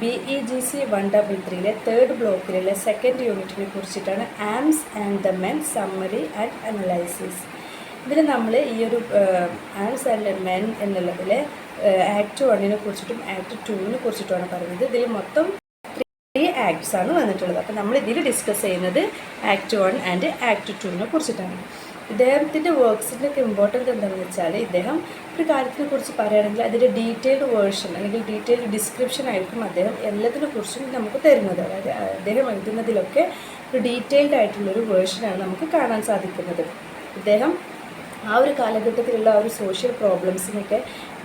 B E G C one double ത്രീയിലെ third ബ്ലോക്കിലുള്ള second യൂണിറ്റിനെ കുറിച്ചിട്ടാണ് arms and the man summary and analysis ഇതിൽ നമ്മൾ ഈ ഒരു ആംസ് ആൻഡ് മെൻ എന്നുള്ളതിൽ ആക്ട് വണ്ണിനെ കുറിച്ചിട്ടും ആക്ട് ടുവിനെ കുറിച്ചിട്ടുമാണ് പറയുന്നത്. ഇതിൽ മൊത്തം ത്രീ ആക്ട്സ് ആണ് വന്നിട്ടുള്ളത്. അപ്പോൾ നമ്മൾ ഇതിൽ ഡിസ്കസ് ചെയ്യുന്നത് ആക്ട് വൺ ആൻഡ് ആക്ട് ടുവിനെ കുറിച്ചിട്ടാണ്. ഇദ്ദേഹത്തിന്റെ വർക്ക്സിന്റെ ഒക്കെ ഇമ്പോർട്ടന്റ് എന്താണെന്ന് വെച്ചാൽ ഇദ്ദേഹം ഒരു കാര്യത്തിനെ കുറിച്ച് പറയുകയാണെങ്കിൽ അതിന്റെ ഡീറ്റെയിൽഡ് വേർഷൻ അല്ലെങ്കിൽ ഡീറ്റെയിൽഡ് ഡിസ്ക്രിപ്ഷൻ ആയിരിക്കും അദ്ദേഹം എല്ലാത്തിനെ കുറിച്ചും നമുക്ക് തരുന്നത്. അതായത് അദ്ദേഹം എഴുതുന്നതിലൊക്കെ ഒരു ഡീറ്റെയിൽഡ് ആയിട്ടുള്ളൊരു വേർഷനാണ് നമുക്ക് കാണാൻ സാധിക്കുന്നത്. ഇദ്ദേഹം ആ ഒരു കാലഘട്ടത്തിലുള്ള ആ ഒരു സോഷ്യൽ പ്രോബ്ലംസിനൊക്കെ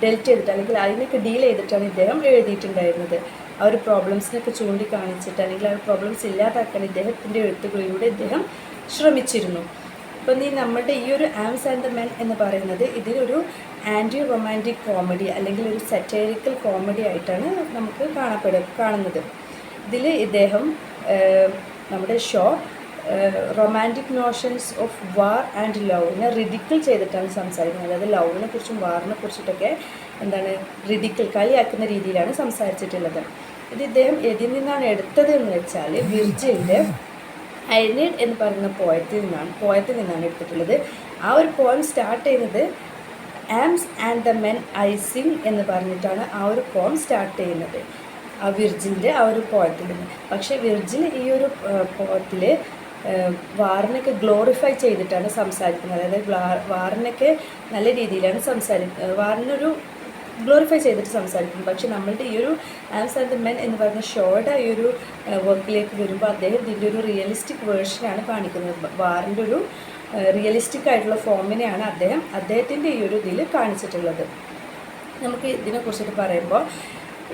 ഡെൽറ്റ് ചെയ്തിട്ട് അല്ലെങ്കിൽ അതിനൊക്കെ ഡീൽ ചെയ്തിട്ടാണ് ഇദ്ദേഹം എഴുതിയിട്ടുണ്ടായിരുന്നത്. ആ ഒരു പ്രോബ്ലംസിനൊക്കെ ചൂണ്ടിക്കാണിച്ചിട്ട് അല്ലെങ്കിൽ ആ പ്രോബ്ലംസ് ഇല്ലാതാക്കാൻ ഇദ്ദേഹത്തിന്റെ എഴുത്തുകളിലൂടെ ഇദ്ദേഹം ശ്രമിച്ചിരുന്നു. അപ്പം ഈ നമ്മുടെ ഈ ഒരു ആംസ് ആൻഡ് ദ മെൻ എന്ന് പറയുന്നത് ഇതിലൊരു ആന്റി റൊമാന്റിക് കോമഡി അല്ലെങ്കിൽ ഒരു സറ്റൈറിക്കൽ കോമഡി ആയിട്ടാണ് നമുക്ക് കാണപ്പെടുക കാണുന്നത്. ഇതിൽ ഇദ്ദേഹം നമ്മുടെ Shaw romantic notions of war and ലവിനെ ridicule ചെയ്തിട്ടാണ് സംസാരിക്കുന്നത്. അതായത് ലവിനെ കുറിച്ചും വാറിനെ കുറിച്ചിട്ടൊക്കെ എന്താണ് റിഡിക്കിൾ കളിയാക്കുന്ന രീതിയിലാണ് സംസാരിച്ചിട്ടുള്ളത്. ഇത് ഇദ്ദേഹം എതിൽ നിന്നാണ് എടുത്തത് എന്ന് വെച്ചാൽ വിർജിലിന്റെ ഐനീഡ് എന്ന് പറയുന്ന പോയത്തിൽ നിന്നാണ് പോയത്തിൽ നിന്നാണ് എടുത്തിട്ടുള്ളത്. ആ ഒരു പോയം സ്റ്റാർട്ട് ചെയ്യുന്നത് arms and the man I sing എന്ന് പറഞ്ഞിട്ടാണ് ആ ഒരു പോം സ്റ്റാർട്ട് ചെയ്യുന്നത്. ആ വിർജിന്റെ ആ ഒരു പോയത്തിൽ നിന്ന്. പക്ഷേ വിർജിൻ ഈ ഒരു പോയത്തിൽ വാറിനൊക്കെ ഗ്ലോറിഫൈ ചെയ്തിട്ടാണ് സംസാരിക്കുന്നത്. അതായത് വാറിനൊക്കെ നല്ല രീതിയിലാണ് സംസാരിക്കുന്നത് വാറിനൊരു ഗ്ലോറിഫൈ ചെയ്തിട്ട് സംസാരിക്കും. പക്ഷെ നമ്മളുടെ ഈ ഒരു ആംസ് ആൻഡ് മെൻ എന്ന് പറയുന്ന ഷോയുടെ ഈ ഒരു വർക്കിലേക്ക് വരുമ്പോൾ അദ്ദേഹം ഇതിന്റെ ഒരു റിയലിസ്റ്റിക് വേർഷനാണ് കാണിക്കുന്നത്. വാറിന്റെ ഒരു റിയലിസ്റ്റിക് ആയിട്ടുള്ള ഫോമിനെയാണ് അദ്ദേഹം അദ്ദേഹത്തിന്റെ ഈ ഒരു ഇതിൽ കാണിച്ചിട്ടുള്ളത്. നമുക്ക് ഇതിനെക്കുറിച്ചിട്ട് പറയുമ്പോൾ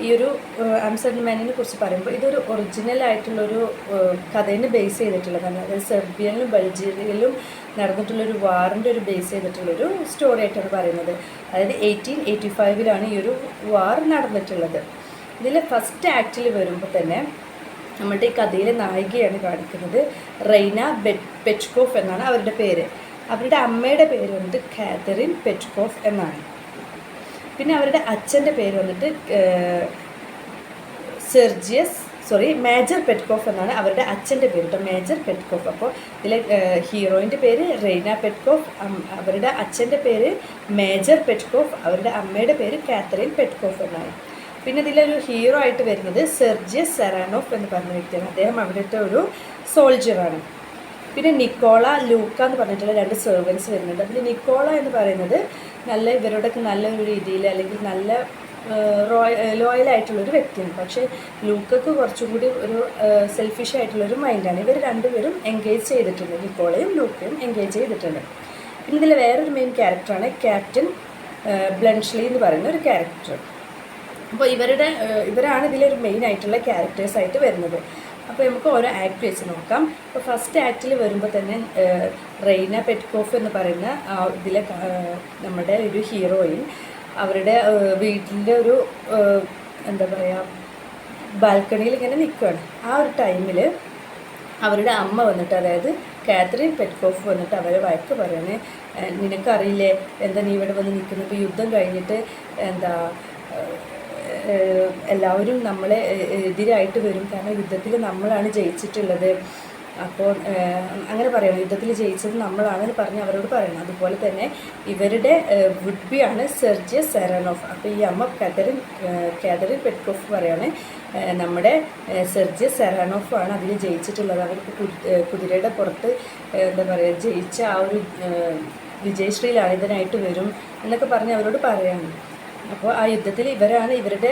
ഈ ഒരു ആംസൺ മാനിനെ കുറിച്ച് പറയുമ്പോൾ ഇതൊരു ഒറിജിനൽ ആയിട്ടുള്ളൊരു കഥേനെ ബേസ് ചെയ്തിട്ടുള്ളതാണ്. അതായത് സെർബിയനിലും ബൾജീരിയയിലും നടന്നിട്ടുള്ളൊരു വാറിന്റെ ഒരു ബേസ് ചെയ്തിട്ടുള്ളൊരു സ്റ്റോറി ആയിട്ടാണ് പറയുന്നത്. അതായത് എയ്റ്റീൻ എയ്റ്റി ഫൈവിലാണ് ഈ ഒരു വാർ നടന്നിട്ടുള്ളത്. ഇതിലെ ഫസ്റ്റ് ആക്റ്റിൽ വരുമ്പോൾ തന്നെ നമ്മുടെ ഈ കഥയിലെ നായികയാണ് കാണിക്കുന്നത് ബെറ്റ് പെച്ച്കോഫ് എന്നാണ് അവരുടെ പേര്. അവരുടെ അമ്മയുടെ പേര് വന്നിട്ട് കാതറിൻ പെച്ച്കോഫ് എന്നാണ്. പിന്നെ അവരുടെ അച്ഛന്റെ പേര് വന്നിട്ട് സെർജിയസ് സോറി മേജർ പെറ്റ്കോഫ് എന്നാണ് അവരുടെ അച്ഛന്റെ പേര് കേട്ടോ മേജർ പെറ്റ്കോഫ്. അപ്പോൾ ഇതിലെ ഹീറോയിന്റെ പേര് റെയ്ന പെറ്റ്കോഫ് അവരുടെ അച്ഛന്റെ പേര് മേജർ പെറ്റ്കോഫ് അവരുടെ അമ്മയുടെ പേര് കാത്തറിൻ പെറ്റ്കോഫ് എന്നാണ്. പിന്നെ ഇതിലൊരു ഹീറോ ആയിട്ട് വരുന്നത് സെർജിയസ് സെറാനോഫ് എന്ന് പറഞ്ഞ വ്യക്തിയാണ്. അദ്ദേഹം അവിടുത്തെ ഒരു സോൾജറാണ്. പിന്നെ നിക്കോള ലൂക്ക എന്ന് പറഞ്ഞിട്ടുള്ള രണ്ട് സെർവൻസ് വരുന്നുണ്ട്. അതിൽ നിക്കോള എന്ന് പറയുന്നത് നല്ല ഇവരോടൊക്കെ നല്ല ഒരു രീതിയിൽ അല്ലെങ്കിൽ നല്ല റോയ ലോയൽ ആയിട്ടുള്ളൊരു വ്യക്തിയാണ്. പക്ഷേ ലൂക്കക്ക് കുറച്ചും കൂടി ഒരു സെൽഫിഷ് ആയിട്ടുള്ളൊരു മൈൻഡാണ് ഇവർ രണ്ടുപേരും എൻഗേജ് ചെയ്തിട്ടുണ്ട്. നിക്കോളയും ലൂക്കയും എൻഗേജ് ചെയ്തിട്ടുണ്ട്. പിന്നെ ഇതിൽ വേറൊരു മെയിൻ ക്യാരക്ടറാണ് ക്യാപ്റ്റൻ ബ്ലൻഷ്ലി എന്ന് പറയുന്ന ഒരു ക്യാരക്ടർ അപ്പോൾ ഇവരുടെ ഇവരാണ് ഇതിലൊരു മെയിൻ ആയിട്ടുള്ള ക്യാരക്ടേഴ്സ് ആയിട്ട് വരുന്നത്. അപ്പോൾ നമുക്ക് ഓരോ ആക്ട് വെച്ച് നോക്കാം. അപ്പോൾ ഫസ്റ്റ് ആക്റ്റിൽ വരുമ്പോൾ തന്നെ റെയ്ന പെറ്റ്കോഫ് എന്ന് പറയുന്ന ഇതിലെ നമ്മുടെ ഒരു ഹീറോയിൻ അവരുടെ വീട്ടിന്റെ ഒരു എന്താ പറയുക ബാൽക്കണിയിൽ ഇങ്ങനെ നിൽക്കുകയാണ് ആ ഒരു ടൈമിൽ അവരുടെ അമ്മ വന്നിട്ട് അതായത് കാത്രീൻ പെറ്റ്കോഫ് വന്നിട്ട് അവരെ വഴക്ക് പറയണേ. "ഏഹ് നിനക്കറിയില്ലേ? എന്താ നീ ഇവിടെ വന്ന് നിൽക്കുന്നത്? യുദ്ധം കഴിഞ്ഞിട്ട് എന്താ എല്ലാവരും നമ്മളെ എതിരായിട്ട് വരും. കാരണം യുദ്ധത്തിൽ നമ്മളാണ് ജയിച്ചിട്ടുള്ളത്. അപ്പോൾ അങ്ങനെ പറയണം. യുദ്ധത്തിൽ ജയിച്ചത് നമ്മളാണെന്ന് പറഞ്ഞ് അവരോട് പറയണം. അതുപോലെ തന്നെ ഇവരുടെ വുഡ് ബി ആണ് സെർജിയ സെറനോഫ്. അപ്പോൾ ഈ അമ്മ കാതറിൻ കാതറിൻ പെറ്റ്കോഫ് പറയാണ്. നമ്മുടെ സെർജിയ സെറാനോഫ് ആണ് അതിൽ ജയിച്ചിട്ടുള്ളത്. അവർക്ക് കുതിരയുടെ പുറത്ത് എന്താ പറയുക ജയിച്ച ആ ഒരു വിജയശ്രീ ലാളിതനായിട്ട് വരും എന്നൊക്കെ പറഞ്ഞ് അവരോട് പറയാണ്. അപ്പോൾ ആ യുദ്ധത്തിൽ ഇവരാണ് ഇവരുടെ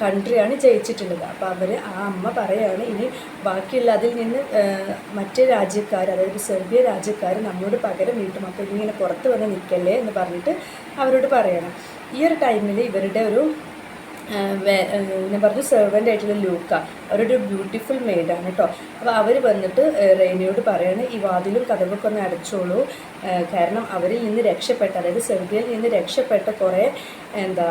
കൺട്രിയാണ് ജയിച്ചിട്ടുള്ളത്. അപ്പോൾ അവർ ആ അമ്മ പറയാണ് ഇനി ബാക്കിയുള്ള അതിൽ നിന്ന് മറ്റു രാജ്യക്കാർ അതായത് സെർബിയ രാജ്യക്കാർ നമ്മളോട് പകരം വീട്ടും. അപ്പോൾ ഇങ്ങനെ പുറത്ത് വന്ന് നിൽക്കല്ലേ എന്ന് പറഞ്ഞിട്ട് അവരോട് പറയണം. ഈ ഒരു ടൈമിൽ ഇവരുടെ ഒരു ഞാൻ പറഞ്ഞു സെർവന്റ് ആയിട്ടുള്ള ലൂക്ക. അവരൊരു ബ്യൂട്ടിഫുൾ മെയ്ഡാണ് കേട്ടോ അപ്പോൾ അവർ വന്നിട്ട് റെയ്നയോട് പറയാണ് ഈ വാതിലും കഥകൊക്കെ ഒന്ന് അടച്ചോളൂ. കാരണം അവരിൽ നിന്ന് രക്ഷപ്പെട്ട അതായത് സെർബിയയിൽ നിന്ന് രക്ഷപ്പെട്ട കുറേ എന്താ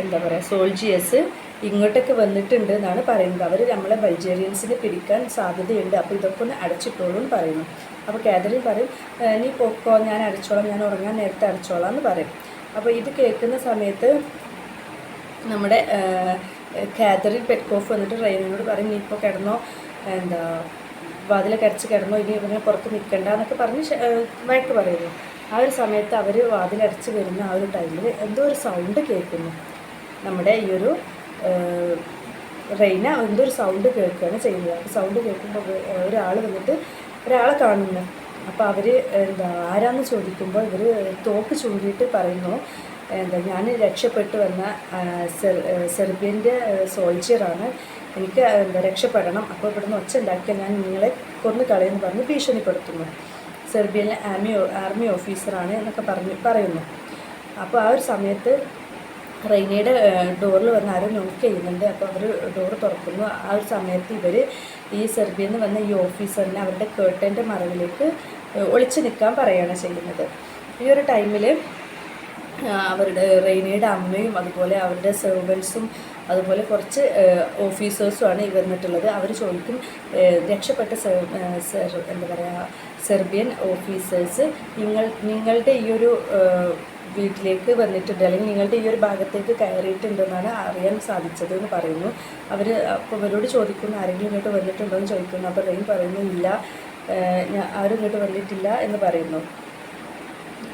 എന്താ പറയുക സോൾജിയേഴ്സ് ഇങ്ങോട്ടൊക്കെ വന്നിട്ടുണ്ട് എന്നാണ് പറയുന്നത്. അവർ നമ്മളെ ബൾജേറിയൻസിനെ പിടിക്കാൻ സാധ്യതയുണ്ട്. അപ്പോൾ ഇതൊക്കെ ഒന്ന് അടച്ചിട്ടോളൂ എന്ന് പറയുന്നു. അപ്പോൾ കാതറിൻ പറയും നീ പൊക്കോ ഞാൻ അടച്ചോളാം ഞാൻ ഉറങ്ങാൻ നേരത്തെ അടച്ചോളാം എന്ന് പറയും. അപ്പോൾ ഇത് കേൾക്കുന്ന സമയത്ത് നമ്മുടെ കാതറിൻ പെറ്റ്കോഫ് വന്നിട്ട് റെയിനോട് പറയും നീ ഇപ്പോൾ കിടന്നോ എന്താ വാതിൽ അടച്ച് കിടന്നോ ഇനി ഇവനെ പുറത്ത് നിൽക്കണ്ട എന്നൊക്കെ പറഞ്ഞ് മയക്ക് പറയുന്നു. ആ ഒരു സമയത്ത് അവർ വാതിലടച്ച് വരുന്ന ആ ഒരു ടൈമിൽ എന്തോ ഒരു സൗണ്ട് കേൾക്കുന്നു. നമ്മുടെ ഈ ഒരു റെയിന എന്തോ ഒരു സൗണ്ട് കേൾക്കുകയാണ് ചെയ്യുന്നത്. അപ്പോൾ സൗണ്ട് കേൾക്കുമ്പോൾ ഒരാൾ വന്നിട്ട് ഒരാളെ കാണുന്നു. അപ്പോൾ അവർ എന്താ ആരാന്ന് ചോദിക്കുമ്പോൾ ഇവർ തോക്ക് ചൂണ്ടിയിട്ട് പറയുന്നു. എന്താ ഞാൻ രക്ഷപ്പെട്ടു വന്ന സെർബിയന്റെ സോൾജിയറാണ്. എനിക്ക് എന്താ രക്ഷപ്പെടണം. അപ്പോൾ ഇവിടുന്ന് ഒച്ച ഉണ്ടാക്കിയാൽ ഞാൻ നിങ്ങളെ കൊന്നു കളയെന്ന് പറഞ്ഞ് ഭീഷണിപ്പെടുത്തുന്നു. സെർബിയയിലെ ആർമി ആർമി ഓഫീസറാണ് എന്നൊക്കെ പറഞ്ഞ് പറയുന്നു. അപ്പോൾ ആ ഒരു സമയത്ത് റെയിനയുടെ ഡോറിൽ വന്ന് ആരും നോക്ക് ചെയ്യുന്നുണ്ട്. അപ്പോൾ അവർ ഡോറ് തുറക്കുന്നു. ആ ഒരു സമയത്ത് ഇവർ ഈ സെർബിയയിൽ നിന്ന് വന്ന ഈ ഓഫീസറിനെ അവരുടെ കേട്ടന്റെ മറവിലേക്ക് ഒളിച്ചു നിൽക്കാൻ പറയുകയാണ് ചെയ്യുന്നത്. ഈ ഒരു ടൈമിൽ അവരുടെ റെയിനയുടെ അമ്മയും അതുപോലെ അവരുടെ സെർവൻസും അതുപോലെ കുറച്ച് ഓഫീസേഴ്സുമാണ് ഈ വന്നിട്ടുള്ളത്. അവർ ചോദിക്കും രക്ഷപ്പെട്ട സെർ- എന്താ പറയുക സെർബിയൻ ഓഫീസേഴ്സ് നിങ്ങൾ നിങ്ങളുടെ ഈ ഒരു വീട്ടിലേക്ക് വന്നിട്ടുണ്ട് അല്ലെങ്കിൽ നിങ്ങളുടെ ഈ ഒരു ഭാഗത്തേക്ക് കയറിയിട്ടുണ്ടെന്നാണ് അറിയാൻ സാധിച്ചത് എന്ന് പറയുന്നു. അവർ അപ്പോൾ ഇവരോട് ചോദിക്കുന്നു ആരെങ്കിലും ഇങ്ങോട്ട് വന്നിട്ടുണ്ടോ? എന്ന് ചോദിക്കുന്നു. അപ്പോൾ റെയിൻ പറയുന്നു ഇല്ല ആരും ഇങ്ങോട്ട് വന്നിട്ടില്ല എന്ന് പറയുന്നു.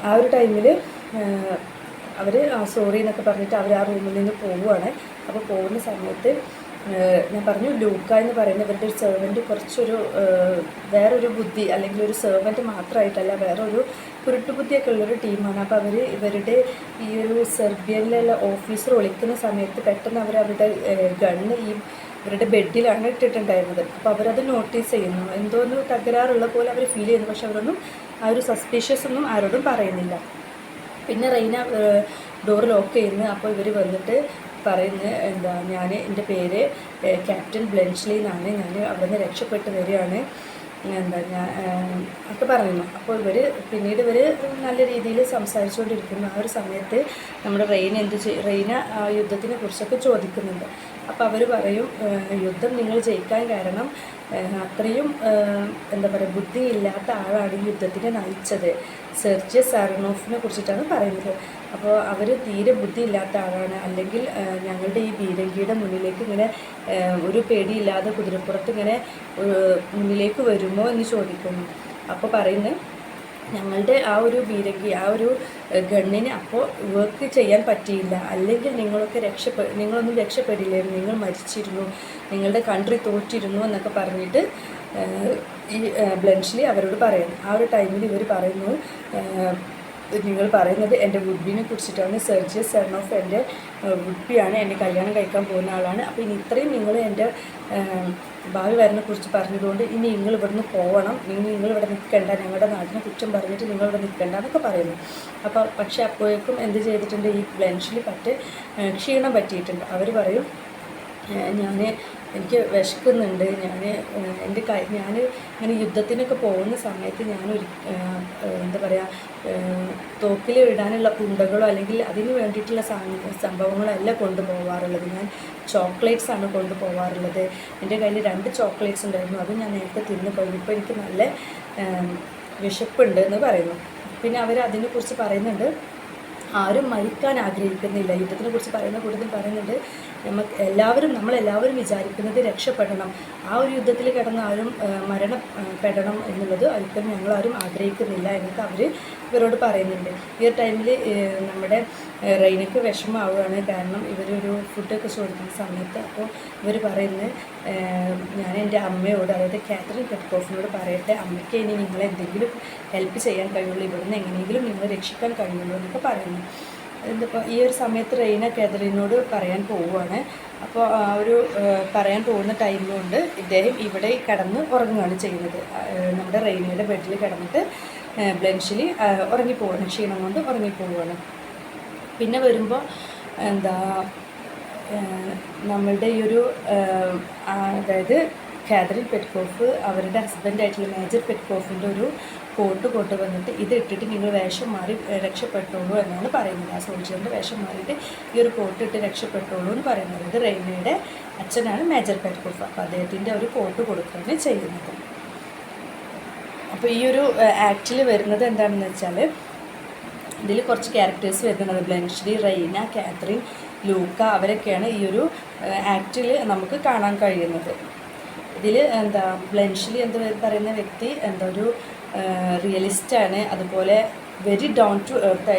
ആ ഒരു ടൈമിൽ അവർ സോറി എന്നൊക്കെ പറഞ്ഞിട്ട് അവർ ആ റൂമിൽ നിന്ന് പോവുകയാണ് അപ്പോൾ പോകുന്ന സമയത്ത് ഞാൻ പറഞ്ഞു ലൂക്ക എന്ന് പറയുന്ന ഇവരുടെ ഒരു സെർവന്റ് കുറച്ചൊരു വേറൊരു ബുദ്ധി അല്ലെങ്കിൽ ഒരു സെർവന്റ് മാത്രമായിട്ടല്ല വേറൊരു കുരുട്ടുബുദ്ധിയൊക്കെ ഉള്ളൊരു ടീമാണ് അപ്പോൾ അവർ ഇവരുടെ ഈ ഒരു സെർബിയനിലുള്ള ഓഫീസർ ഒളിക്കുന്ന സമയത്ത് പെട്ടെന്ന് അവർ അവരുടെ ഗണ്ണ് ഈ ഇവരുടെ ബെഡിലാണ് ഇട്ടിട്ടുണ്ടായിരുന്നത്. അപ്പോൾ അവരത് നോട്ടീസ് ചെയ്യുന്നു. എന്തോ ഒന്ന് തകരാറുള്ള പോലെ അവർ ഫീൽ ചെയ്യുന്നു. പക്ഷെ അവരൊന്നും ആ ഒരു സസ്പീഷ്യസ് ഒന്നും ആരോടും പറയുന്നില്ല. പിന്നെ റെയ്ന ഡോർ ലോക്ക് ചെയ്യുന്നു. അപ്പോൾ ഇവർ വന്നിട്ട് പറയുന്നത് എന്താ ഞാൻ എന്റെ പേര് ക്യാപ്റ്റൻ ബ്ലെൻഷ്ലി എന്നാണ്. ഞാൻ അവിടെ നിന്ന് രക്ഷപ്പെട്ട് വരികയാണ്. എന്താ ഞാൻ ഒക്കെ പറയുന്നു. അപ്പോൾ ഇവർ പിന്നീട് ഇവർ നല്ല രീതിയിൽ സംസാരിച്ചുകൊണ്ടിരിക്കുന്നു. ആ ഒരു സമയത്ത് നമ്മുടെ റെയിൻ എന്ത് ചെയ് റെയിന യുദ്ധത്തിനെ കുറിച്ചൊക്കെ ചോദിക്കുന്നുണ്ട്. അപ്പോൾ അവർ പറയും യുദ്ധം നിങ്ങൾ ജയിക്കാൻ കാരണം അത്രയും എന്താ പറയുക ബുദ്ധിയില്ലാത്ത ആളാണ് ഈ യുദ്ധത്തിനെ നയിച്ചത്. സെർജിയ സാറിനോഫിനെ കുറിച്ചിട്ടാണ് പറയുന്നത്. അപ്പോൾ അവർ തീരെ ബുദ്ധിയില്ലാത്ത ആളാണ്. അല്ലെങ്കിൽ ഞങ്ങളുടെ ഈ ബീരങ്കിയുടെ മുന്നിലേക്ക് ഇങ്ങനെ ഒരു പേടിയില്ലാതെ കുതിരപ്പുറത്ത് ഇങ്ങനെ മുന്നിലേക്ക് വരുമോ എന്ന് ചോദിക്കുന്നു. അപ്പോൾ പറയുന്നത് ഞങ്ങളുടെ ആ ഒരു ബീരങ്കി ആ ഒരു ഗണ്ണിന് അപ്പോൾ വർക്ക് ചെയ്യാൻ പറ്റിയില്ല. അല്ലെങ്കിൽ നിങ്ങളൊക്കെ രക്ഷപ്പെ നിങ്ങളൊന്നും രക്ഷപ്പെടില്ലായിരുന്നു നിങ്ങൾ മരിച്ചിരുന്നു നിങ്ങളുടെ കൺട്രി തോറ്റിരുന്നു എന്നൊക്കെ പറഞ്ഞിട്ട് ഈ ബ്ലൻഷ്ലി അവരോട് പറയുന്നു. ആ ഒരു ടൈമിൽ ഇവർ പറയുന്നു നിങ്ങൾ പറയുന്നത് എന്റെ വുഡ്ബിനെ കുറിച്ചിട്ടാണ്. സെർജിയസ് സെർണോഫ് എന്റെ വുഡ്ബിയാണ് എന്നെ കല്യാണം കഴിക്കാൻ പോകുന്ന ആളാണ്. അപ്പോൾ ഇനി ഇത്രയും നിങ്ങൾ എന്റെ ഭാവി വരനെ കുറിച്ച് പറഞ്ഞതുകൊണ്ട് ഇനി നിങ്ങൾ ഇവിടുന്ന് പോകണം ഇനി നിങ്ങൾ ഇവിടെ നിൽക്കേണ്ട. ഞങ്ങളുടെ നാട്ടിനെ കുറ്റം പറഞ്ഞിട്ട് നിങ്ങൾ ഇവിടെ നിൽക്കേണ്ട എന്നൊക്കെ പറയുന്നു. അപ്പോൾ പക്ഷേ അപ്പോഴേക്കും എന്ത് ചെയ്തിട്ടുണ്ട്? ഈ ബ്ലൻഷിൽ പറ്റ് ക്ഷീണം പറ്റിയിട്ടുണ്ട്. അവർ പറയും ഞാൻ എനിക്ക് വിശക്കുന്നുണ്ട്. ഞാൻ എന്റെ കൈ ഞാൻ ഇങ്ങനെ യുദ്ധത്തിനൊക്കെ പോകുന്ന സമയത്ത് ഞാൻ ഏഹ്, എന്താ പറയുക തോക്കിൽ ഇടാനുള്ള കുണ്ടകളോ അല്ലെങ്കിൽ അതിന് വേണ്ടിയിട്ടുള്ള സംഭവങ്ങളോ അല്ല കൊണ്ടുപോകാറുള്ളത് ഞാൻ ചോക്ലേറ്റ്സ് ആണ് കൊണ്ടുപോകാറുള്ളത് എന്റെ കയ്യിൽ രണ്ട് ചോക്ലേറ്റ്സ് ഉണ്ടായിരുന്നു. അത് ഞാൻ നേരത്തെ തിന്നു കഴിഞ്ഞു ഇപ്പോൾ എനിക്ക് നല്ല വിശപ്പുണ്ട് എന്ന് പറയുന്നു. പിന്നെ അവർ അതിനെക്കുറിച്ച് പറയുന്നുണ്ട്. ആരും മരിക്കാൻ ആഗ്രഹിക്കുന്നില്ല. യുദ്ധത്തിനെ കുറിച്ച് പറയുന്ന കൂട്ടത്തിൽ പറയുന്നുണ്ട്. നമുക്ക് എല്ലാവരും നമ്മളെല്ലാവരും വിചാരിക്കുന്നത് രക്ഷപ്പെടണം. ആ ഒരു യുദ്ധത്തിൽ കിടന്ന് ആരും മരണപ്പെടണം എന്നുള്ളത് ഒരിക്കലും ഞങ്ങളാരും ആഗ്രഹിക്കുന്നില്ല എന്നൊക്കെ അവർ ഇവരോട് പറയുന്നുണ്ട്. ഈ ഒരു ടൈമിൽ നമ്മുടെ റെയിനൊക്കെ വിഷമമാവുകയാണ്. കാരണം ഇവരൊരു ഫുഡൊക്കെ ചോദിക്കുന്ന സമയത്ത് അപ്പോൾ ഇവർ പറയുന്നത് ഞാൻ എന്റെ അമ്മയോട് അതായത് കാത്തറിൻ കെട്ടോഫിനോട് പറയട്ടെ അമ്മയ്ക്ക് ഇനി നിങ്ങൾ എന്തെങ്കിലും ഹെൽപ്പ് ചെയ്യാൻ കഴിയുള്ളൂ ഇവിടുന്ന് എങ്ങനെയെങ്കിലും നിങ്ങളെ രക്ഷിക്കാൻ കഴിയുള്ളൂ എന്നൊക്കെ പറയുന്നു. ഇതിപ്പോൾ ഈ ഒരു സമയത്ത് റെയിന കേദറിനോട് പറയാൻ പോവുകയാണ് അപ്പോൾ ആ ഒരു പറയാൻ പോകുന്ന ടൈം കൊണ്ട് ഇദ്ദേഹം ഇവിടെ കിടന്ന് ഉറങ്ങുകയാണ് ചെയ്യുന്നത്. നമ്മുടെ റെയിനയുടെ ബെഡിൽ കിടന്നിട്ട് ബ്ലൻഷിൽ ഉറങ്ങിപ്പോവാണ് ക്ഷീണം കൊണ്ട് ഉറങ്ങിപ്പോവുകയാണ്. പിന്നെ വരുമ്പോൾ എന്താ നമ്മളുടെ ഈ ഒരു അതായത് കാതറിൻ പെറ്റ്കോഫ് അവരുടെ ഹസ്ബൻഡായിട്ടുള്ള മേജർ പെറ്റ്കോഫിന്റെ ഒരു കോട്ട് കൊണ്ടുവന്നിട്ട് ഇത് ഇട്ടിട്ട് നിങ്ങൾ വേഷം മാറി രക്ഷപ്പെട്ടോളൂ എന്നാണ് പറയുന്നത്. ആ സോൾജറിന്റെ വേഷം മാറിയിട്ട് ഈ ഒരു കോട്ട് ഇട്ട് രക്ഷപ്പെട്ടോളൂ എന്ന് പറയുന്നത്. ഇത് റെയിൽവേയുടെ അച്ഛനാണ് മേജർ പെറ്റ്കോഫ്. അപ്പോൾ അദ്ദേഹത്തിന്റെ ഒരു കോട്ട് കൊടുക്കുകയാണ് ചെയ്യുന്നത്. അപ്പോൾ ഈ ഒരു ആക്ടിൽ വരുന്നത് എന്താണെന്ന് വെച്ചാൽ ഇതിൽ കുറച്ച് ക്യാരക്ടേഴ്സ് വരുന്നുണ്ട്. ബ്ലൻഷ്രി റെയ്ന കാത്രിൻ ലൂക്ക അവരൊക്കെയാണ് ഈ ഒരു ആക്ടിൽ നമുക്ക് കാണാൻ കഴിയുന്നത്. ഇതിൽ എന്താ ബ്ലൻഷിൽ എന്ത് പറയുന്ന വ്യക്തി എന്താ ഒരു റിയലിസ്റ്റാണ് അതുപോലെ very down to earth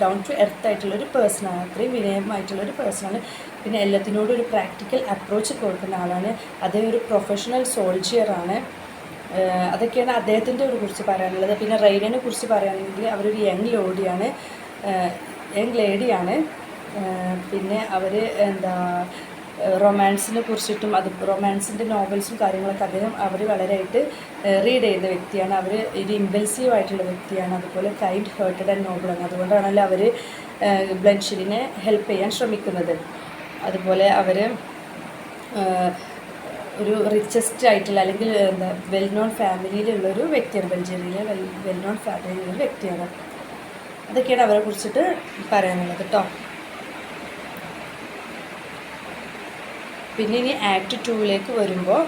down to earth ആയിട്ടുള്ള ഒരു പേഴ്സണാണ് അത്രയും വിനയമായിട്ടുള്ള ഒരു പേഴ്സണാണ് പിന്നെ എല്ലാത്തിനോടും ഒരു പ്രാക്ടിക്കൽ അപ്രോച്ച് കൊടുക്കുന്ന ആളാണ്. അതേ ഒരു പ്രൊഫഷണൽ സോൾജിയറാണ് അതൊക്കെയാണ് അദ്ദേഹത്തിന്റെ ഒരു കുറിച്ച് പറയാനുള്ളത്. പിന്നെ റെയിനെ കുറിച്ച് പറയുകയാണെങ്കിൽ അവരൊരു യങ് ലോഡിയാണ് യങ് ലേഡിയാണ് പിന്നെ അവർ എന്താ റൊമാൻസിനെ കുറിച്ചിട്ടും അത് റൊമാൻസിന്റെ നോവൽസും കാര്യങ്ങളൊക്കെ അദ്ദേഹം അവർ വളരെയായിട്ട് റീഡ് ചെയ്യുന്ന വ്യക്തിയാണ്. അവർ ഒരു ഇമ്പൽസീവ് ആയിട്ടുള്ള വ്യക്തിയാണ്. അതുപോലെ കൈൻഡ് ഹേർട്ടഡ് ആൻഡ് നോബിളാണ് അതുകൊണ്ടാണല്ലോ അവർ ബ്ലഡ്ഷീഡിനെ ഹെൽപ്പ് ചെയ്യാൻ ശ്രമിക്കുന്നത്. അതുപോലെ അവർ ഒരു റിച്ചസ്റ്റ് ആയിട്ടുള്ള അല്ലെങ്കിൽ എന്താ വെൽ നോൺ ഫാമിലിയിലുള്ള ഒരു വ്യക്തിയാണ്. ബെൽജിയയിലെ വെൽ വെൽ നോൺ ഫാമിലിയിലുള്ള വ്യക്തിയാണ്. അതൊക്കെയാണ് അവരെ കുറിച്ചിട്ട് പറയാനുള്ളത് കേട്ടോ പിന്നെ ഇനി ആക്ട് ടൂവിലേക്ക് വരുമ്പോൾ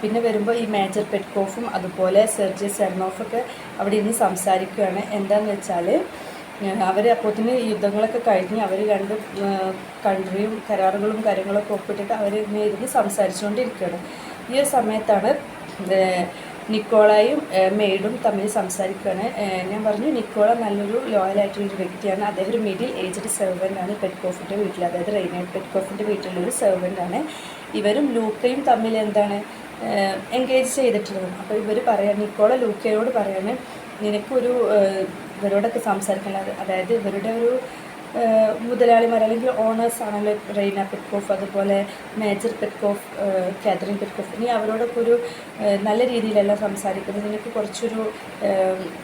പിന്നെ വരുമ്പോൾ ഈ മേജർ പെറ്റ്കോഫും അതുപോലെ സെർജി സെർണോഫൊക്കെ അവിടെ ഇന്ന് സംസാരിക്കുകയാണ് എന്താണെന്ന് വെച്ചാൽ അവർ അപ്പോത്തിന് യുദ്ധങ്ങളൊക്കെ കഴിഞ്ഞ് അവർ രണ്ട് കൺട്രിയും കരാറുകളും കാര്യങ്ങളൊക്കെ ഒപ്പിട്ടിട്ട് അവർ ഇരുന്ന് സംസാരിച്ചുകൊണ്ടിരിക്കുകയാണ്. ഈ ഒരു സമയത്താണ് നിക്കോളയും മെയ്ഡും തമ്മിൽ സംസാരിക്കുകയാണ് ഞാൻ പറഞ്ഞു നിക്കോള നല്ലൊരു ലോയലായിട്ടുള്ളൊരു വ്യക്തിയാണ്. അദ്ദേഹം ഒരു മിഡിൽ ഏജ്ഡ് സെർവന്റാണ് പെറ്റ്കോഫിന്റെ വീട്ടിൽ. അതായത് റെയ്നൈറ്റ് പെറ്റ്കോഫിന്റെ വീട്ടിലൊരു സെർവന്റാണ് ഇവരും ലൂക്കയും തമ്മിൽ എന്താണ് എൻഗേജ് ചെയ്തിട്ടുള്ളത്. അപ്പോൾ ഇവർ പറയാൻ നിക്കോള ലൂക്കയോട് പറയാണ് നിനക്കൊരു ഇവരോടൊക്കെ സംസാരിക്കണം അതായത് ഇവരുടെ ഒരു മുതലാളിമാർ അല്ലെങ്കിൽ ഓണേഴ്സ് ആണല്ലോ റെയ്ന പെറ്റ്കോഫ് അതുപോലെ മേജർ പെറ്റ്കോഫ് കാതറിൻ പെറ്റ്കോഫ് ഇനി അവരോടൊക്കെ ഒരു നല്ല രീതിയിലല്ല സംസാരിക്കുന്നത്. നിനക്ക് കുറച്ചൊരു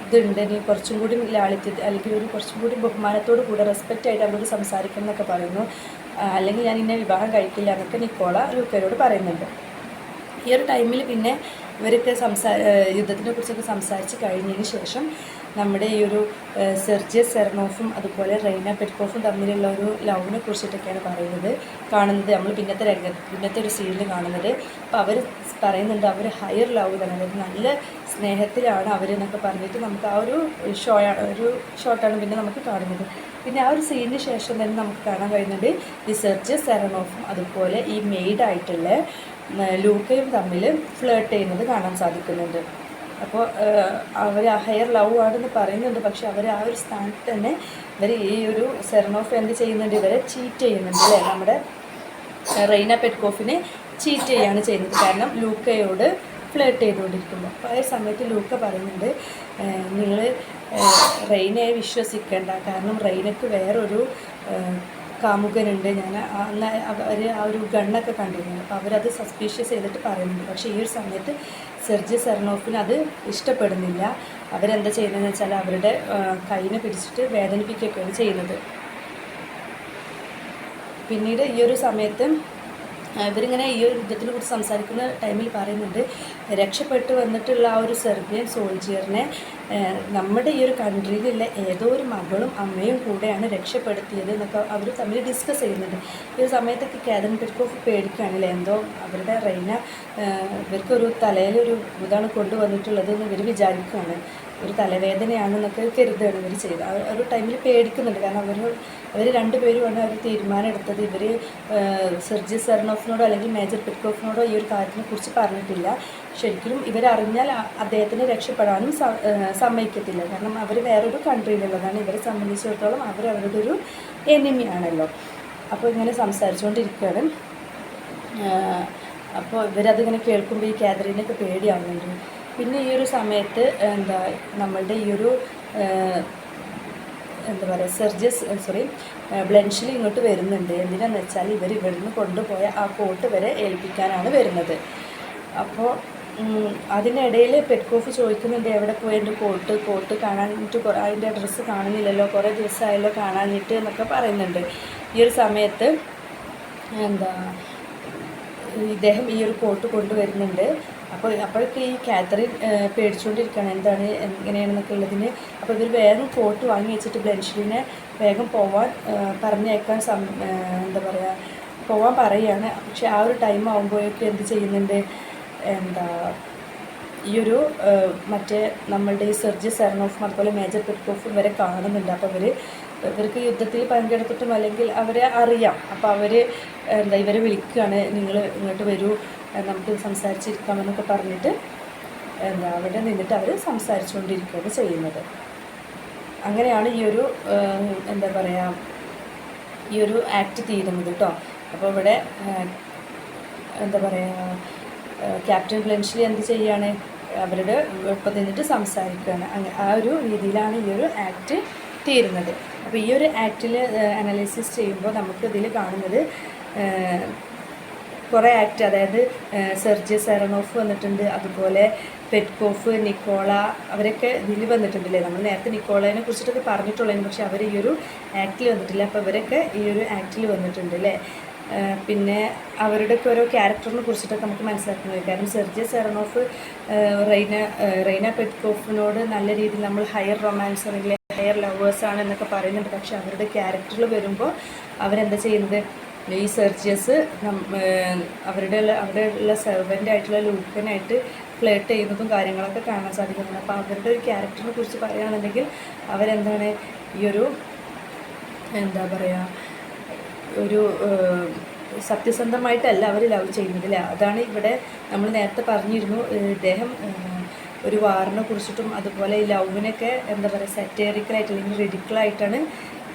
ഇതുണ്ട്. നീ കുറച്ചും കൂടി ലാളിത്യ അല്ലെങ്കിൽ ഒരു കുറച്ചും കൂടി ബഹുമാനത്തോടു കൂടെ റെസ്പെക്റ്റ് ആയിട്ട് അവരോട് സംസാരിക്കണം എന്നൊക്കെ പറയുന്നു. അല്ലെങ്കിൽ ഞാൻ ഇന്നെ വിവാഹം കഴിക്കില്ല എന്നൊക്കെ നിക്കോള ലൂക്കരോട് പറയുന്നുണ്ട്. ഈ ഒരു ടൈമിൽ പിന്നെ ഇവരൊക്കെ സംസാ യുദ്ധത്തിനെ കുറിച്ചൊക്കെ സംസാരിച്ച് കഴിഞ്ഞതിന് ശേഷം നമ്മുടെ ഈ ഒരു സെർജിയ സെർണോഫും അതുപോലെ റെയ്ന പെറ്റ്കോഫും തമ്മിലുള്ള ഒരു ലവിനെ കുറിച്ചിട്ടൊക്കെയാണ് പറയുന്നത്. കാണുന്നത് നമ്മൾ പിന്നത്തെ രംഗ പിന്നത്തെ ഒരു സീനിൽ കാണുന്നത്. അപ്പോൾ അവർ പറയുന്നുണ്ട് അവർ ഹയർ ലവ് തന്നെ അതായത് നല്ല സ്നേഹത്തിലാണ് അവരെന്നൊക്കെ പറഞ്ഞിട്ട് നമുക്ക് ആ ഒരു ഷോ ഒരു ഷോട്ടാണ് പിന്നെ നമുക്ക് കാണുന്നത്. പിന്നെ ആ ഒരു സീനിന് ശേഷം തന്നെ നമുക്ക് കാണാൻ കഴിയുന്നുണ്ട് ഈ സെർജിയസ് സെറണോഫും അതുപോലെ ഈ മെയ്ഡായിട്ടുള്ള ലൂക്കയും തമ്മിൽ ഫ്ലേർട്ട് ചെയ്യുന്നത് കാണാൻ സാധിക്കുന്നുണ്ട്. അപ്പോൾ അവർ ആ ഹയർ ലവ് ആണെന്ന് പറയുന്നുണ്ട്. പക്ഷെ അവർ ആ ഒരു സ്ഥാനത്ത് തന്നെ ഇവർ ഈ ഒരു സെറണോഫ് എന്ത് ചെയ്യുന്നുണ്ട്. ഇവരെ ചീറ്റ് ചെയ്യുന്നുണ്ട് അല്ലേ? നമ്മുടെ റെയ്ന പെറ്റ്കോഫിനെ ചീറ്റ് ചെയ്യാണ് ചെയ്യുന്നത്. കാരണം ലൂക്കയോട് ഫ്ലേട്ട് ചെയ്തുകൊണ്ടിരിക്കുന്നു. അപ്പോൾ ആ സമയത്ത് ലൂക്ക പറയുന്നുണ്ട് നിങ്ങൾ റെയ്നയെ വിശ്വസിക്കേണ്ട. കാരണം റെയ്നക്ക് വേറൊരു കാമുകനുണ്ട്. ഞാൻ അന്ന് അവർ ആ ഒരു ഗണ്ണൊക്കെ കണ്ടിരുന്നു. അപ്പോൾ അവരത് സസ്പീഷ്യസ് ചെയ്തിട്ട് പറയുന്നുണ്ട്. പക്ഷേ ഈ ഒരു സമയത്ത് സെർജി സെർണോഫിന് അത് ഇഷ്ടപ്പെടുന്നില്ല. അവരെന്താ ചെയ്യുന്നതെന്ന് വെച്ചാൽ അവരുടെ കൈനെ പിടിച്ചിട്ട് വേദനിപ്പിക്കുകയൊക്കെയാണ് ചെയ്യുന്നത്. പിന്നീട് ഈ ഒരു സമയത്ത് ഇവരിങ്ങനെ ഈ ഒരു യുദ്ധത്തിനെ കുറിച്ച് സംസാരിക്കുന്ന ടൈമിൽ പറയുന്നുണ്ട് രക്ഷപ്പെട്ടു വന്നിട്ടുള്ള ആ ഒരു സെർബിയൻ സോൾജിയറിനെ നമ്മുടെ ഈ ഒരു കൺട്രിയിലുള്ള ഏതോ ഒരു മകളും അമ്മയും കൂടെയാണ് രക്ഷപ്പെടുത്തിയത് എന്നൊക്കെ അവർ തമ്മിൽ ഡിസ്കസ് ചെയ്യുന്നുണ്ട്. ഈ ഒരു സമയത്തൊക്കെ കാതൻ പെർക്കോഫ് പേടിക്കുകയാണല്ലേ? എന്തോ അവരുടെ റെയ്ന ഇവർക്കൊരു തലയിലൊരു ഇതാണ് കൊണ്ടുവന്നിട്ടുള്ളത് എന്ന് ഇവർ വിചാരിക്കുകയാണ്. ഒരു തലവേദനയാണെന്നൊക്കെ കരുതുകയാണ് ഇവർ ചെയ്ത് ഒരു ടൈമിൽ പേടിക്കുന്നുണ്ട്. കാരണം അവർ അവർ രണ്ടുപേരുമാണ് അവർ തീരുമാനം എടുത്തത്. ഇവർ സെർജി സെർണോഫിനോടോ അല്ലെങ്കിൽ മേജർ പിക്കോഫിനോടോ ഈ ഒരു കാര്യത്തിനെ കുറിച്ച് പറഞ്ഞിട്ടില്ല. ശരിക്കും ഇവരറിഞ്ഞാൽ അദ്ദേഹത്തിന് രക്ഷപ്പെടാനും സമ്മതിക്കത്തില്ല. കാരണം അവർ വേറൊരു കൺട്രിയിലുള്ളതാണ് ഇവരെ സംബന്ധിച്ചിടത്തോളം അവർ അവരുടെ ഒരു എനിമിയാണല്ലോ അപ്പോൾ ഇങ്ങനെ സംസാരിച്ചുകൊണ്ടിരിക്കുകയാണ്. അപ്പോൾ ഇവരതിങ്ങനെ കേൾക്കുമ്പോൾ ഈ കാതറിനൊക്കെ പേടിയാവുന്നുണ്ട്. പിന്നെ ഈ ഒരു സമയത്ത് എന്താ നമ്മളുടെ ഈ ഒരു എന്താ പറയുക സെർജസ് സോറി ബ്ലൻഷിൽ ഇങ്ങോട്ട് വരുന്നുണ്ട്. എന്തിനാന്ന് വെച്ചാൽ ഇവർ ഇവിടുന്ന് കൊണ്ടുപോയ ആ കോട്ട് വരെ ഏൽപ്പിക്കാനാണ് വരുന്നത്. അപ്പോൾ അതിനിടയിൽ പെറ്റ്കോഫ് ചോദിക്കുന്നുണ്ട് എവിടെ പോയി എന്റെ കോട്ട്? കോട്ട് കാണാനിട്ട് കുറേ അതിന്റെ ഡ്രസ്സ് കാണുന്നില്ലല്ലോ കുറേ ദിവസമായല്ലോ കാണാനിട്ട് എന്നൊക്കെ പറയുന്നുണ്ട്. ഈ ഒരു സമയത്ത് എന്താ ഇദ്ദേഹം ഈ ഒരു കോട്ട് കൊണ്ടുവരുന്നുണ്ട്. അപ്പോൾ അപ്പോഴൊക്കെ ഈ കാത്തറിൻ പേടിച്ചുകൊണ്ടിരിക്കുകയാണ്. എന്താണ് എങ്ങനെയാണെന്നൊക്കെ ഉള്ളതിന്. അപ്പോൾ ഇവർ വേഗം കോട്ട് വാങ്ങി വെച്ചിട്ട് ബ്ലൻഷിലിനെ വേഗം പോവാൻ പറഞ്ഞേക്കാൻ സം എന്താ പറയുക പോവാൻ പറയുകയാണ്. പക്ഷെ ആ ഒരു ടൈം ആകുമ്പോഴൊക്കെ എന്ത് ചെയ്യുന്നുണ്ട്? എന്താ ഈ ഒരു മറ്റേ നമ്മളുടെ ഈ സെർജി സെറനോഫും അതുപോലെ മേജർ പെറ്റ്കോഫും വരെ കാണുന്നുണ്ട്. അപ്പോൾ അവർ ഇവർക്ക് യുദ്ധത്തിൽ പങ്കെടുത്തിട്ടും അല്ലെങ്കിൽ അവരെ അറിയാം. അപ്പോൾ അവർ എന്താ ഇവരെ വിളിക്കുകയാണ്. നിങ്ങൾ ഇങ്ങോട്ട് വരൂ. നമുക്ക് സംസാരിച്ചിരിക്കാമെന്നൊക്കെ പറഞ്ഞിട്ട് എന്താ അവിടെ നിന്നിട്ട് അവർ സംസാരിച്ചുകൊണ്ടിരിക്കുകയാണ് ചെയ്യുന്നത്. അങ്ങനെയാണ് ഈ ഒരു എന്താ പറയുക ഈ ഒരു ആക്ട് തീരുന്നത് കേട്ടോ അപ്പോൾ ഇവിടെ എന്താ പറയുക ക്യാപ്റ്റൻ ബ്ലെൻഷ്ലി എന്ത് ചെയ്യുകയാണ് അവരുടെ ഒപ്പം നിന്നിട്ട് സംസാരിക്കുകയാണ്. ആ ഒരു രീതിയിലാണ് ഈ ഒരു ആക്ട് തീരുന്നത്. അപ്പോൾ ഈ ഒരു ആക്റ്റിൽ അനാലിസിസ് ചെയ്യുമ്പോൾ നമുക്ക് ഇതിൽ കാണുന്നത് കുറേ ആക്ട് അതായത് സെർജി സെറണോഫ് വന്നിട്ടുണ്ട് അതുപോലെ പെറ്റ്കോഫ് നിക്കോള അവരൊക്കെ ഇതിൽ വന്നിട്ടുണ്ടല്ലേ? നമ്മൾ നേരത്തെ നിക്കോളേനെ കുറിച്ചിട്ടൊക്കെ പറഞ്ഞിട്ടുള്ളതിന് പക്ഷേ അവർ ഈ ഒരു ആക്ടിൽ വന്നിട്ടില്ല. അപ്പോൾ ഇവരൊക്കെ ഈ ഒരു ആക്ടിൽ വന്നിട്ടുണ്ട് അല്ലേ? പിന്നെ അവരുടെയൊക്കെ ഓരോ ക്യാരക്ടറിനെ കുറിച്ചിട്ടൊക്കെ നമുക്ക് മനസ്സിലാക്കാൻ കഴിയും കാരണം സെർജിയ സെറനോഫ് റൈന റൈന പെറ്റ്കോഫിനോട് നല്ല രീതിയിൽ നമ്മൾ ഹയർ റൊമാൻസ് അല്ലെങ്കിൽ ഹയർ ലവേഴ്സാണ് എന്നൊക്കെ പറയുന്നുണ്ട്. പക്ഷേ അവരുടെ ക്യാരക്ടറിൽ വരുമ്പോൾ അവരെന്താ ചെയ്യുന്നത്? ഈ സെർജിയസ് അവരുടെ അവിടെ ഉള്ള സെർവന്റ് ആയിട്ടുള്ള ലൂക്കനായിട്ട് ഫ്ലേട്ട് ചെയ്യുന്നതും കാര്യങ്ങളൊക്കെ കാണാൻ സാധിക്കുന്നുണ്ട്. അപ്പോൾ അവരുടെ ഒരു ക്യാരക്ടറിനെ കുറിച്ച് പറയുകയാണെന്നുണ്ടെങ്കിൽ അവരെന്താണ് ഈ ഒരു എന്താ പറയുക ഒരു സത്യസന്ധമായിട്ടല്ല അവർ ലവ് ചെയ്യുന്നതില്ല അതാണ് ഇവിടെ നമ്മൾ നേരത്തെ പറഞ്ഞിരുന്നു ഇദ്ദേഹം ഒരു വാറിനെ കുറിച്ചിട്ടും അതുപോലെ ഈ ലവിനൊക്കെ എന്താ പറയുക സെറ്റേറിക്കലായിട്ട് അല്ലെങ്കിൽ റിഡിക്കലായിട്ടാണ്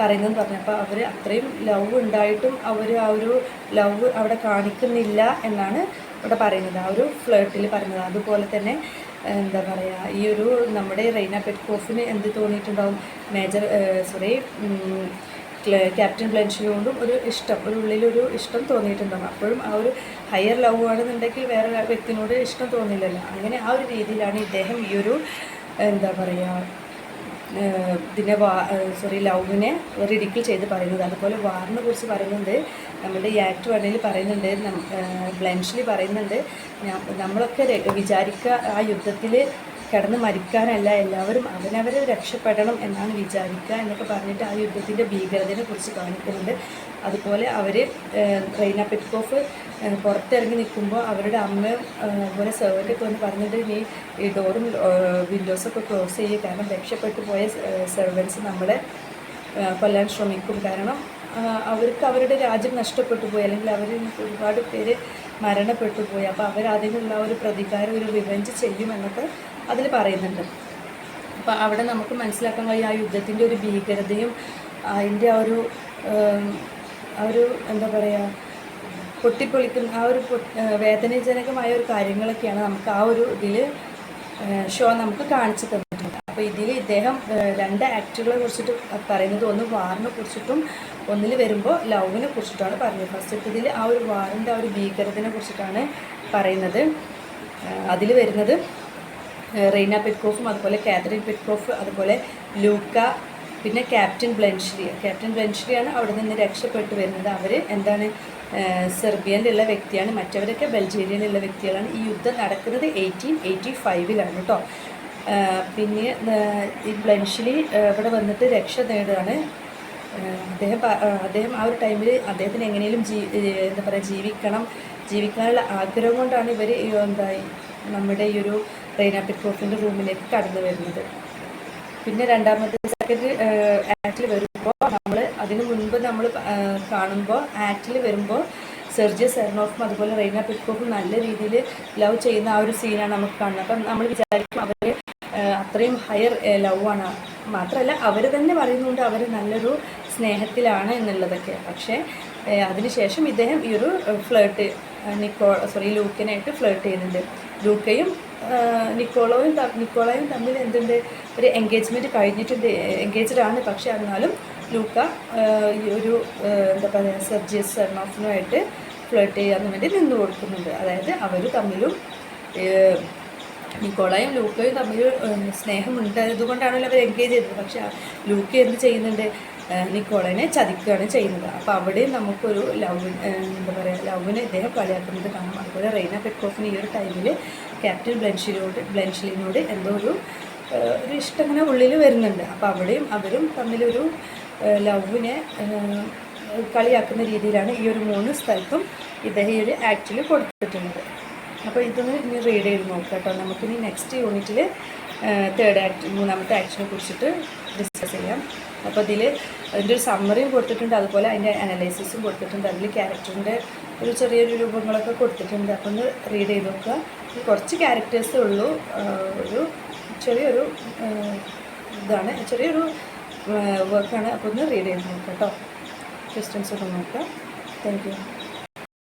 പറയുന്നത് പറഞ്ഞു. അപ്പോൾ അവർ അത്രയും ലവ് ഉണ്ടായിട്ടും അവർ ആ ഒരു ലവ് അവിടെ കാണിക്കുന്നില്ല എന്നാണ് ഇവിടെ പറയുന്നത്. ആ ഒരു ഫ്ലേട്ടിൽ പറയുന്നത്. അതുപോലെ തന്നെ എന്താ പറയുക ഈ ഒരു നമ്മുടെ റെയ്ന പെറ്റ്കോഫിന് എന്ത് തോന്നിയിട്ടുണ്ടാവും? മേജർ സോറി ക്യാപ്റ്റൻ ബ്ലൻഷിനോടും ഒരു ഇഷ്ടം ഒരു ഉള്ളിലൊരു ഇഷ്ടം തോന്നിയിട്ടുണ്ടാവും. അപ്പോഴും ആ ഒരു ഹയർ ലവ് ആണെന്നുണ്ടെങ്കിൽ വേറെ വ്യക്തിനോട് ഇഷ്ടം തോന്നില്ലല്ലോ. അങ്ങനെ ആ ഒരു രീതിയിലാണ് ഇദ്ദേഹം ഈ ഒരു എന്താ പറയുക ഇതിനെ വാ സോറി ലൗവിനെ റിഡിക്കിൾ ചെയ്ത് പറയുന്നത്. അതുപോലെ വാറിനെ കുറിച്ച് പറയുന്നുണ്ട്. നമ്മുടെ ഈ ആക്ട് വണ്ണിൽ പറയുന്നുണ്ട്. ബ്ലൻഷിൽ പറയുന്നുണ്ട്. നമ്മളൊക്കെ വിചാരിക്കുക ആ യുദ്ധത്തിൽ കിടന്ന് മരിക്കാനല്ല എല്ലാവരും അവനവരെ രക്ഷപ്പെടണം എന്നാണ് വിചാരിക്കുക എന്നൊക്കെ പറഞ്ഞിട്ട് ആ യുദ്ധത്തിന്റെ ഭീകരതയെ കുറിച്ച് കാണിക്കുന്നുണ്ട്. അതുപോലെ അവർ റെയ്ന പെറ്റ്കോഫ് പുറത്തിറങ്ങി നിൽക്കുമ്പോൾ അവരുടെ അമ്മയും ഏഹ് അതുപോലെ സെർവന്റൊക്കെ വന്ന് പറഞ്ഞിട്ട് നീ ഈ ഡോറും വിൻഡോസൊക്കെ ക്ലോസ് ചെയ്യുക. കാരണം രക്ഷപ്പെട്ടു പോയ സെർവൻസ് നമ്മളെ കൊല്ലാൻ ശ്രമിക്കും. കാരണം അവർക്ക് അവരുടെ രാജ്യം നഷ്ടപ്പെട്ടു പോയി. അല്ലെങ്കിൽ അവർ ഒരുപാട് പേര് മരണപ്പെട്ടു പോയി. അപ്പോൾ അവരതിനുള്ള ഒരു പ്രതികാരം ഒരു റിവെഞ്ച് ചെയ്യുമെന്നൊക്കെ അതിൽ പറയുന്നുണ്ട്. അപ്പോൾ അവിടെ നമുക്ക് മനസ്സിലാക്കാൻ കഴിയും ആ യുദ്ധത്തിന്റെ ഒരു ഭീകരതയും അതിന്റെ ആ ഒരു ആ ഒരു എന്താ പറയുക പൊട്ടിപ്പൊളിക്കുന്ന ആ ഒരു വേദനജനകമായ ഒരു കാര്യങ്ങളൊക്കെയാണ് നമുക്ക് ആ ഒരു ഇതിൽ ഷോ നമുക്ക് കാണിച്ചു തന്നിട്ടുണ്ട്. അപ്പോൾ ഇതിൽ ഇദ്ദേഹം രണ്ട് ആക്ടുകളെ കുറിച്ചിട്ട് പറയുന്നത് ഒന്ന് വാറിനെ കുറിച്ചിട്ടും ഒന്നിൽ വരുമ്പോൾ ലവിനെ കുറിച്ചിട്ടാണ് പറഞ്ഞത്. ഫസ്റ്റ് ഇതിൽ ആ ഒരു വാറിന്റെ ആ ഒരു ഭീകരതനെ കുറിച്ചിട്ടാണ് പറയുന്നത്. അതിൽ വരുന്നത് റെയ്ന പെറ്റ്കോഫും അതുപോലെ കാതറിൻ പെറ്റ്കോഫ് അതുപോലെ ലൂക്ക പിന്നെ ക്യാപ്റ്റൻ ബ്ലെൻഷ്ലി ക്യാപ്റ്റൻ ബ്ലെൻഷ്ലിയാണ് അവിടെ നിന്ന് രക്ഷപ്പെട്ടു വരുന്നത്. അവർ എന്താണ് സെർബിയനിലുള്ള വ്യക്തിയാണ്. മറ്റവരൊക്കെ ബെൽജീരിയയിലുള്ള വ്യക്തികളാണ്. ഈ യുദ്ധം നടക്കുന്നത് എയ്റ്റീൻ എയ്റ്റി ഫൈവിലാണ് കേട്ടോ. പിന്നെ ഈ ബ്ലെൻഷ്ലി ഇവിടെ വന്നിട്ട് രക്ഷ നേടുകയാണ്. അദ്ദേഹം അദ്ദേഹം ആ ഒരു ടൈമിൽ അദ്ദേഹത്തിന് എങ്ങനെയും ജീ എന്താ പറയുക ജീവിക്കണം. ജീവിക്കാനുള്ള ആഗ്രഹം കൊണ്ടാണ് ഇവർ എന്താ നമ്മുടെ ഈ ഒരു റെയ്ന പ്രൂഫിന്റെ റൂമിലേക്ക് കടന്നു വരുന്നത്. പിന്നെ രണ്ടാമത്തെ സെക്കൻഡ് ആക്റ്റിൽ വരുമ്പോൾ നമ്മൾ അതിന് മുൻപ് നമ്മൾ കാണുമ്പോൾ ആക്റ്റിൽ വരുമ്പോൾ സെർജി സെർണോഫും അതുപോലെ റെയ്ന പിക്കോഫും നല്ല രീതിയിൽ ലവ് ചെയ്യുന്ന ആ ഒരു സീനാണ് നമുക്ക് കാണുന്നത്. അപ്പം നമ്മൾ വിചാരിക്കും അവർ അത്രയും ഹയർ ലവ് ആണ്. മാത്രമല്ല അവർ തന്നെ പറയുന്നുണ്ട് അവർ നല്ലൊരു സ്നേഹത്തിലാണ് എന്നുള്ളതൊക്കെ. പക്ഷേ അതിനുശേഷം ഇദ്ദേഹം ഈ ഒരു ഫ്ലേട്ട് നിക്കോ സോറി ലൂക്കിനായിട്ട് ഫ്ലേട്ട് ചെയ്യുന്നുണ്ട്. ലൂക്കയും നിക്കോളോയും നിക്കോളയും തമ്മിൽ എന്തുണ്ട്? ഒരു എൻഗേജ്മെന്റ് കഴിഞ്ഞിട്ടുണ്ട്. എൻഗേജ്ഡ് ആണ്. പക്ഷേ എന്നാലും ലൂക്ക ഈ ഒരു എന്താ പറയുക സെർജിയസ് സെർണോഫിനുമായിട്ട് ഫ്ലേട്ട് ചെയ്യാൻ വേണ്ടി നിന്ന് കൊടുക്കുന്നുണ്ട്. അതായത് അവർ തമ്മിലും നിക്കോളയും ലൂക്കയും തമ്മിൽ സ്നേഹമുണ്ടായതുകൊണ്ടാണല്ലോ സ്നേഹമുണ്ടായത് കൊണ്ടാണല്ലോ അവർ എൻഗേജ് ചെയ്തത്. പക്ഷേ ലൂക്ക എന്ത് ചെയ്യുന്നുണ്ട്? നിക്കോളനെ ചതിക്കുകയാണ് ചെയ്യുന്നത്. അപ്പോൾ അവിടെയും നമുക്കൊരു ലവ് എന്താ പറയുക ലവിനെ ഇദ്ദേഹം കളിയാക്കുന്നത് കാണാം. അതുപോലെ റെയ്ന പെക്കോഫിന് ഈ ഒരു ടൈമിൽ ക്യാപ്റ്റൻ ബ്ലെൻഷിനോട് ബ്ലെൻഷിലിനോട് എന്തോ ഒരു ഒരു ഇഷ്ടം അങ്ങനെ ഉള്ളിൽ വരുന്നുണ്ട്. അപ്പോൾ അവിടെയും അവരും തമ്മിലൊരു ലവിനെ കളിയാക്കുന്ന രീതിയിലാണ് ഈ ഒരു മൂന്ന് സ്ഥലത്തും ഇദ്ദേഹം ഒരു ആക്റ്റിൽ കൊടുത്തിട്ടുള്ളത്. അപ്പോൾ ഇതൊന്ന് ഇനി റീഡ് ചെയ്ത് നോക്കാം കേട്ടോ. നമുക്കിനി നെക്സ്റ്റ് യൂണിറ്റിൽ തേർഡ് ആക്ട് മൂന്നാമത്തെ ആക്ഷനെ കുറിച്ചിട്ട് ഡിസ്കസ് ചെയ്യാം. അപ്പോൾ ഇതിൽ അതിന്റെ ഒരു സമ്മറിയും കൊടുത്തിട്ടുണ്ട്. അതുപോലെ അതിന്റെ അനലൈസിസും കൊടുത്തിട്ടുണ്ട്. അതിൽ ക്യാരക്ടറിന്റെ ഒരു ചെറിയൊരു രൂപങ്ങളൊക്കെ കൊടുത്തിട്ടുണ്ട്. അപ്പോൾ ഒന്ന് റീഡ് ചെയ്ത് നോക്കുക കുറച്ച് ക്യാരക്ടേഴ്സേ ഉള്ളൂ. ഒരു ചെറിയൊരു ഇതാണ്. ചെറിയൊരു വർക്കാണ് അപ്പോൾ ഒന്ന് റീഡ് ചെയ്ത് നോക്കാം കേട്ടോ. ക്വസ്റ്റ്യൻസ് ഒക്കെ നോക്കാം. Thank you